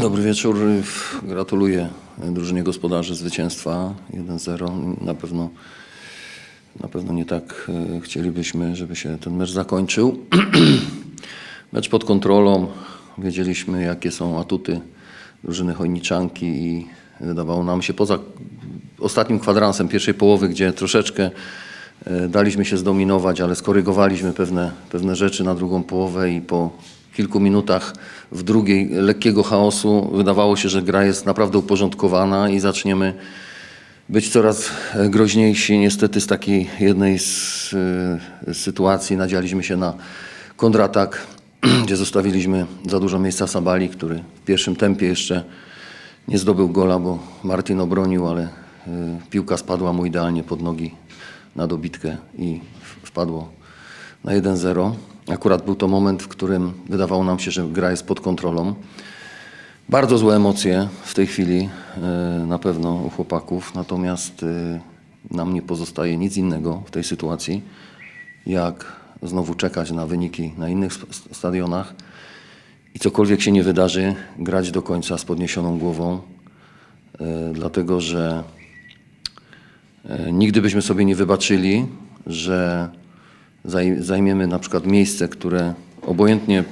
Dobry wieczór. Gratuluję drużynie gospodarzy zwycięstwa 1-0. Na pewno, na pewno nie tak e, chcielibyśmy, żeby się ten mecz zakończył. mecz pod kontrolą. Wiedzieliśmy, jakie są atuty drużyny Chojniczanki i wydawało nam się poza ostatnim kwadransem pierwszej połowy, gdzie troszeczkę e, daliśmy się zdominować, ale skorygowaliśmy pewne, pewne rzeczy na drugą połowę i po kilku minutach w drugiej lekkiego chaosu wydawało się, że gra jest naprawdę uporządkowana i zaczniemy być coraz groźniejsi. Niestety z takiej jednej z e, sytuacji nadzialiśmy się na kontratak, gdzie zostawiliśmy za dużo miejsca Sabali, który w pierwszym tempie jeszcze nie zdobył gola, bo Martin obronił, ale e, piłka spadła mu idealnie pod nogi na dobitkę i wpadło na 1-0. Akurat był to moment, w którym wydawało nam się, że gra jest pod kontrolą. Bardzo złe emocje w tej chwili e, na pewno u chłopaków, natomiast e, nam nie pozostaje nic innego w tej sytuacji, jak znowu czekać na wyniki na innych stadionach i cokolwiek się nie wydarzy, grać do końca z podniesioną głową, e, dlatego że Nigdy byśmy sobie nie wybaczyli, że zajmiemy na przykład miejsce, które obojętnie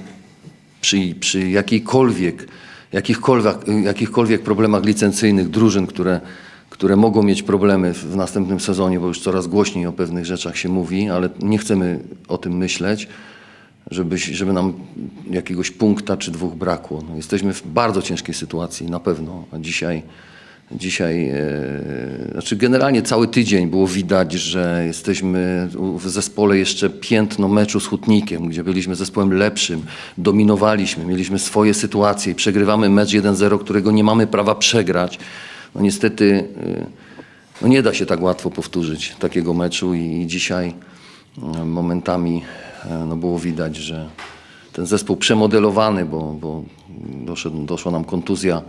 przy, przy jakiejkolwiek, jakichkolwiek, jakichkolwiek problemach licencyjnych drużyn, które, które mogą mieć problemy w, następnym sezonie, bo już coraz głośniej o pewnych rzeczach się mówi, ale nie chcemy o tym myśleć, żeby, żeby nam jakiegoś punkta czy dwóch brakło. No, jesteśmy w bardzo ciężkiej sytuacji, na pewno. A dzisiaj, dzisiaj e, znaczy generalnie cały tydzień było widać, że jesteśmy w zespole jeszcze piętno meczu z Hutnikiem, gdzie byliśmy zespołem lepszym, dominowaliśmy, mieliśmy swoje sytuacje i przegrywamy mecz 1-0, którego nie mamy prawa przegrać. No niestety e, no nie da się tak łatwo powtórzyć takiego meczu i dzisiaj e, momentami no było widać, że ten zespół przemodelowany, bo, bo doszedł, doszła nam kontuzja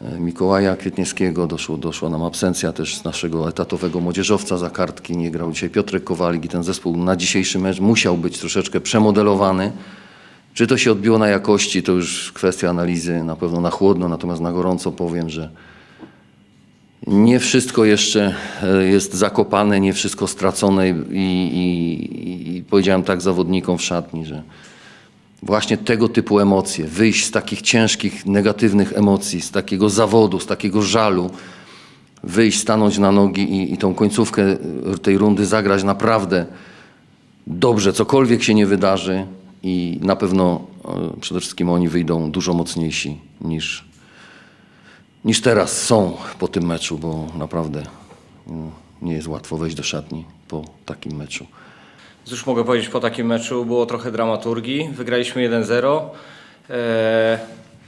Mikołaja Kwietniewskiego, doszło, doszła nam absencja też z naszego etatowego młodzieżowca za kartki, nie grał dzisiaj Piotrek Kowalik i ten zespół na dzisiejszy mecz musiał być troszeczkę przemodelowany. Czy to się odbiło na jakości, to już kwestia analizy, na pewno na chłodno, natomiast na gorąco powiem, że nie wszystko jeszcze e, jest zakopane, nie wszystko stracone i, i, i powiedziałem tak zawodnikom w szatni, że właśnie tego typu emocje, wyjść z takich ciężkich, negatywnych emocji, z takiego zawodu, z takiego żalu, wyjść, stanąć na nogi i, i tą końcówkę e, tej rundy zagrać naprawdę dobrze, cokolwiek się nie wydarzy i na pewno e, przede wszystkim oni wyjdą dużo mocniejsi niż, niż teraz są po tym meczu, bo naprawdę mm, nie jest łatwo wejść do szatni po takim meczu. Cóż mogę powiedzieć po takim meczu? Było trochę dramaturgii. Wygraliśmy 1-0. Eee,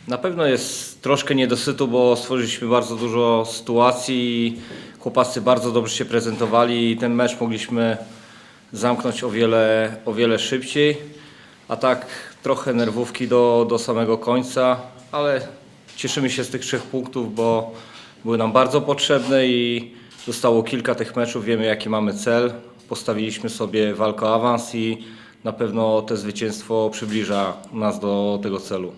Na pewno jest troszkę niedosytu, bo stworzyliśmy bardzo dużo sytuacji. Chłopacy bardzo dobrze się prezentowali i ten mecz mogliśmy zamknąć o wiele, o wiele szybciej. A tak trochę nerwówki do, do samego końca, ale cieszymy się z tych trzech punktów, bo były nam bardzo potrzebne i zostało kilka tych meczów. Wiemy jaki mamy cel. Postawiliśmy sobie walkę o awans i na pewno to zwycięstwo przybliża nas do tego celu.